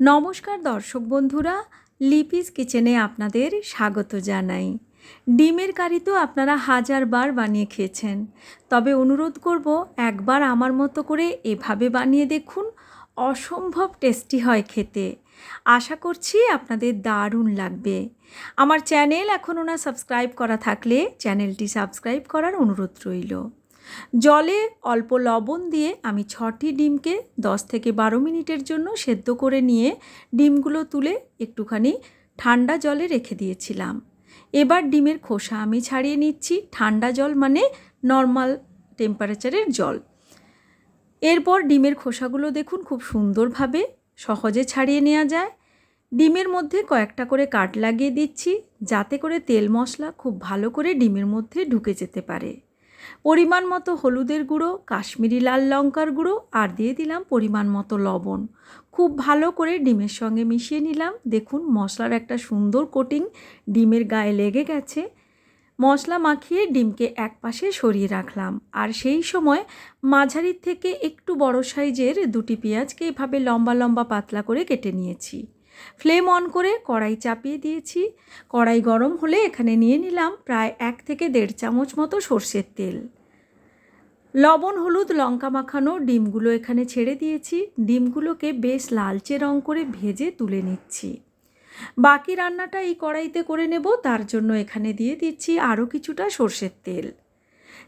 নমস্কার দর্শক বন্ধুরা, লিপিস কিচেনে আপনাদের স্বাগত জানাই। ডিমের কারি তো আপনারা হাজারবার বানিয়ে খেয়েছেন। তবে অনুরোধ করব, একবার আমার মতো করে এভাবে বানিয়ে দেখুন, অসম্ভব টেস্টি হয় খেতে। আশা করছি আপনাদের দারুণ লাগবে। আমার চ্যানেল এখনও না সাবস্ক্রাইব করা থাকলে চ্যানেলটি সাবস্ক্রাইব করার অনুরোধ রইল। জলে অল্প লবণ দিয়ে আমি ছটি ডিমকে দশ থেকে বারো মিনিটের জন্য সেদ্ধ করে নিয়ে ডিমগুলো তুলে একটুখানি ঠান্ডা জলে রেখে দিয়েছিলাম। এবার ডিমের খোসা আমি ছাড়িয়ে নিচ্ছি। ঠান্ডা জল মানে নর্মাল টেম্পারেচারের জল। এরপর ডিমের খোসাগুলো দেখুন খুব সুন্দরভাবে সহজে ছাড়িয়ে নেওয়া যায়। ডিমের মধ্যে কয়েকটা করে কাট লাগিয়ে দিচ্ছি। যাতে করে তেল মশলা খুব ভালো করে ডিমের মধ্যে ঢুকে যেতে পারে। পরিমাণ মতো হলুদের গুঁড়ো, কাশ্মীরি লাল লঙ্কার গুঁড়ো আর দিয়ে দিলাম পরিমাণ মতো লবণ। খুব ভালো করে ডিমের সঙ্গে মিশিয়ে নিলাম। দেখুন মশলার একটা সুন্দর কোটিং ডিমের গায়ে লেগে গেছে। মশলা মাখিয়ে ডিমকে এক পাশে সরিয়ে রাখলাম। আর সেই সময় মাঝারির থেকে একটু বড় সাইজের দুটি পেঁয়াজকে এভাবে লম্বা লম্বা পাতলা করে কেটে নিয়েছি। ফ্লেম অন করে কড়াই চাপিয়ে দিয়েছি। কড়াই গরম হলে এখানে নিয়ে নিলাম প্রায় এক থেকে দেড় চামচ মতো সর্ষের তেল। লবণ, হলুদ, লঙ্কা মাখানো ডিমগুলো এখানে ছেড়ে দিয়েছি। ডিমগুলোকে বেশ লালচে রং করে ভেজে তুলে নিচ্ছি। বাকি রান্নাটা এই কড়াইতে করে নেব, তার জন্য এখানে দিয়ে দিচ্ছি আরও কিছুটা সর্ষের তেল।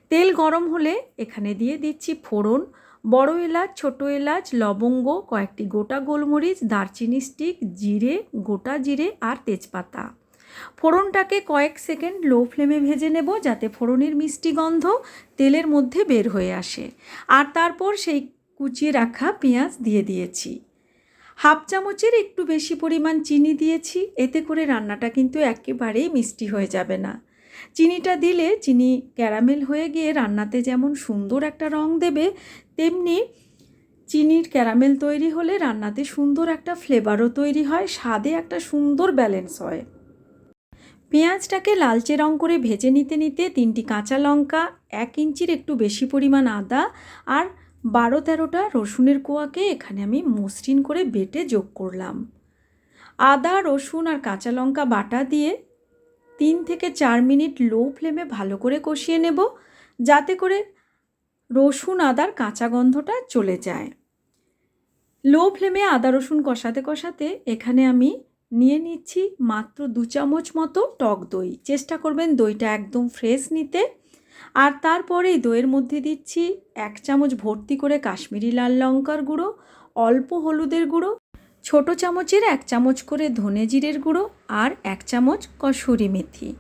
তেল গরম হলে এখানে দিয়ে দিচ্ছি ফোড়ন বড় এলাচ, ছোট এলাচ, লবঙ্গ, কয়েকটি গোটা গোলমরিচ, দারচিনি স্টিক, জিরে, গোটা জিরে আর তেজপাতা। ফোড়নটাকে কয়েক সেকেন্ড লো ফ্লেমে ভেজে নেব যাতে ফোড়নের মিষ্টি গন্ধ তেলের মধ্যে বের হয়ে আসে। আর তারপর সেই কুচিয়ে রাখা পেঁয়াজ দিয়ে দিয়েছি। হাফ চামচের একটু বেশি পরিমাণ চিনি দিয়েছি, এতে করে রান্নাটা কিন্তু একেবারেই মিষ্টি হয়ে যাবে না। চিনিটা দিলে চিনি ক্যারামেল হয়ে গিয়ে রান্নাতে যেমন সুন্দর একটা রং দেবে, তেমনি চিনির ক্যারামেল তৈরি হলে রান্নাতে সুন্দর একটা ফ্লেভারও তৈরি হয়, স্বাদে একটা সুন্দর ব্যালেন্স হয়। পেঁয়াজটাকে লালচে রং করে ভেজে নিতে নিতে তিনটি কাঁচা লঙ্কা, এক ইঞ্চির একটু বেশি পরিমাণ আদা আর বারো তেরোটা রসুনের কোয়াকে এখানে আমি মসৃণ করে বেটে যোগ করলাম। আদা, রসুন আর কাঁচা লঙ্কা বাটা দিয়ে তিন থেকে চার মিনিট লো ফ্লেমে ভালো করে কষিয়ে নেব, যাতে করে রসুন আদার কাঁচা গন্ধটা চলে যায়। লো ফ্লেমে আদা রসুন কষাতে কষাতে এখানে আমি নিয়ে নিচ্ছি মাত্র দু চামচ মতো টক দই। চেষ্টা করবেন দইটা একদম ফ্রেশ নিতে। আর তারপরে এই দইয়ের মধ্যে দিচ্ছি এক চামচ ভর্তি করে কাশ্মীরি লাল লঙ্কার গুঁড়ো, অল্প হলুদের গুঁড়ো ছোট চামচের এক চামচ করে ধনে জিরের গুঁড়ো আর এক চামচ কসুরি মেথি।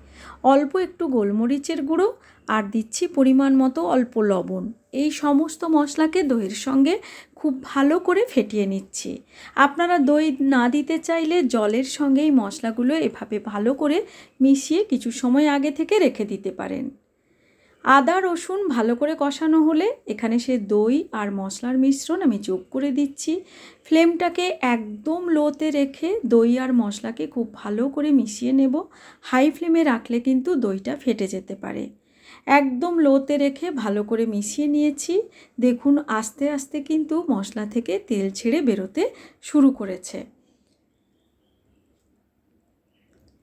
অল্প একটু গোলমরিচের গুঁড়ো আর দিচ্ছি পরিমাণ মতো অল্প লবণ। এই সমস্ত মশলাকে দইয়ের সঙ্গে খুব ভালো করে ফেটিয়ে নিচ্ছি। আপনারা দই না দিতে চাইলে জলের সঙ্গে এই মশলাগুলো এভাবে ভালো করে মিশিয়ে কিছু সময় আগে থেকে রেখে দিতে পারেন। আদা, রসুন ভালো করে কষানো হলে এখানে সে দই আর মশলার মিশ্রণ আমি যোগ করে দিচ্ছি। ফ্লেমটাকে একদম লোতে রেখে দই আর মশলাকে খুব ভালো করে মিশিয়ে নেব। হাই ফ্লেমে রাখলে কিন্তু দইটা ফেটে যেতে পারে। একদম লোতে রেখে ভালো করে মিশিয়ে নিয়েছি। দেখুন, আস্তে আস্তে কিন্তু মশলা থেকে তেল ছেড়ে বেরোতে শুরু করেছে।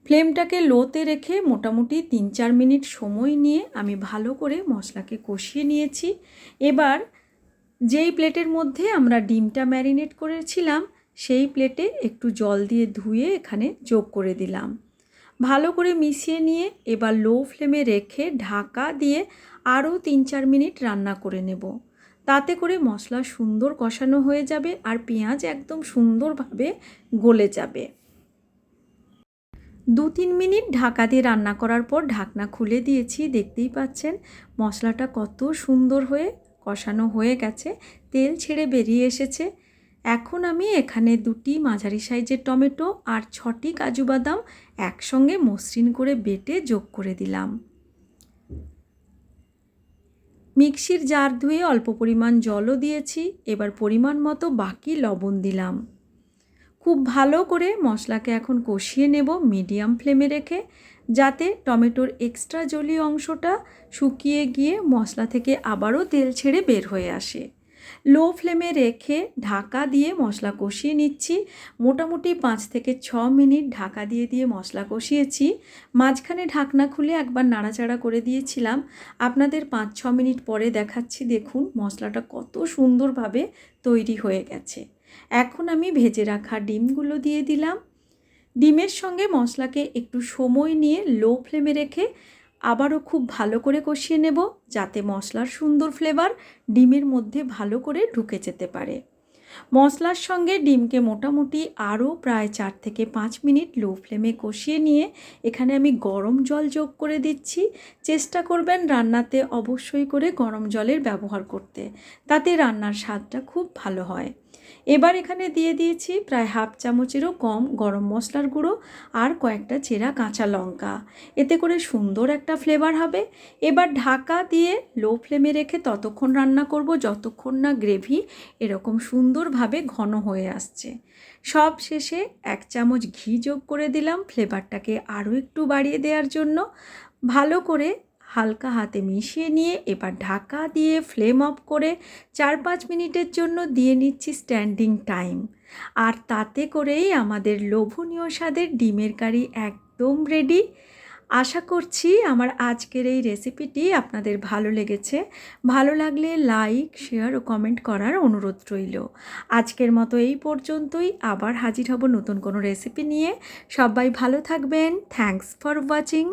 ফ্লেমটাকে লোতে রেখে মোটামুটি তিন চার মিনিট সময় নিয়ে আমি ভালো করে মশলাকে কষিয়ে নিয়েছি। এবার যেই প্লেটের মধ্যে আমরা ডিমটা ম্যারিনেট করেছিলাম, সেই প্লেটে একটু জল দিয়ে ধুয়ে এখানে যোগ করে দিলাম। ভালো করে মিশিয়ে নিয়ে এবার লো ফ্লেমে রেখে ঢাকা দিয়ে আরও তিন চার মিনিট রান্না করে নেব। তাতে করে মশলা সুন্দর কষানো হয়ে যাবে আর পেঁয়াজ একদম সুন্দরভাবে গলে যাবে। দু তিন মিনিট ঢাকা দিয়ে রান্না করার পর ঢাকনা খুলে দিয়েছি, দেখতেই পাচ্ছেন মশলাটা কত সুন্দর হয়ে কষানো হয়ে গেছে, তেল ছেড়ে বেরিয়ে এসেছে। এখন আমি এখানে দুটি মাঝারি সাইজের টমেটো আর ছটি কাজু বাদাম একসঙ্গে মসৃণ করে বেটে যোগ করে দিলাম। মিক্সির জার ধুয়ে অল্প পরিমাণ জলও দিয়েছি, এবার পরিমাণ মতো বাকি লবণ দিলাম। খুব ভালো করে মশলাকে এখন কষিয়ে নেব মিডিয়াম ফ্লেমে রেখে, যাতে টমেটোর এক্সট্রা জলীয় অংশটা শুকিয়ে গিয়ে মশলা থেকে আবারও তেল ছেড়ে বের হয়ে আসে। লো ফ্লেমে রেখে ঢাকা দিয়ে মশলা কষিয়ে নিচ্ছি। মোটামুটি পাঁচ থেকে ছ মিনিট ঢাকা দিয়ে দিয়ে মশলা কষিয়েছি। মাঝখানে ঢাকনা খুলে একবার নাড়াচাড়া করে দিয়েছিলাম। আপনাদের পাঁচ ছ মিনিট পরে দেখাচ্ছি, দেখুন মশলাটা কত সুন্দরভাবে তৈরি হয়ে গেছে। এখন আমি ভেজে রাখা ডিমগুলো দিয়ে দিলাম। ডিমের সঙ্গে মশলাকে একটু সময় নিয়ে লো ফ্লেমে রেখে আবারও খুব ভালো করে কষিয়ে নেব যাতে মশলার সুন্দর ফ্লেভার ডিমের মধ্যে ভালো করে ঢুকে যেতে পারে। মশলার সঙ্গে ডিমকে মোটামুটি আরও প্রায় চার থেকে পাঁচ মিনিট লো ফ্লেমে কষিয়ে নিয়ে এখানে আমি গরম জল যোগ করে দিচ্ছি। চেষ্টা করবেন রান্নাতে অবশ্যই করে গরম জলের ব্যবহার করতে, তাতে রান্নার স্বাদটা খুব ভালো হয়। এবার এখানে দিয়ে দিয়েছি প্রায় হাফ চামচেরও কম গরম মশলার গুঁড়ো আর কয়েকটা চেরা কাঁচা লঙ্কা। এতে করে সুন্দর একটা ফ্লেভার হবে। এবার ঢাকা দিয়ে লো ফ্লেমে রেখে ততক্ষণ রান্না করব যতক্ষণ না গ্রেভি এরকম সুন্দরভাবে ঘন হয়ে আসছে। সব শেষে এক চামচ ঘি যোগ করে দিলাম ফ্লেভারটাকে আরও একটু বাড়িয়ে দেওয়ার জন্য। ভালো করে হালকা হাতে মিশিয়ে নিয়ে এবার ঢাকা দিয়ে ফ্লেম অফ করে চার পাঁচ মিনিটের জন্য দিয়ে নিচ্ছি স্ট্যান্ডিং টাইম আর তাতে করেই আমাদের লোভনীয় স্বাদের ডিমের কারি একদম রেডি আশা করছি আমার আজকের এই রেসিপিটি আপনাদের ভালো লেগেছে। ভালো লাগলে লাইক শেয়ার ও কমেন্ট করার অনুরোধ রইল। আজকের মতো এই পর্যন্তই। আবার হাজির হব নতুন কোনো রেসিপি নিয়ে। সবাই ভালো থাকবেন। Thanks for watching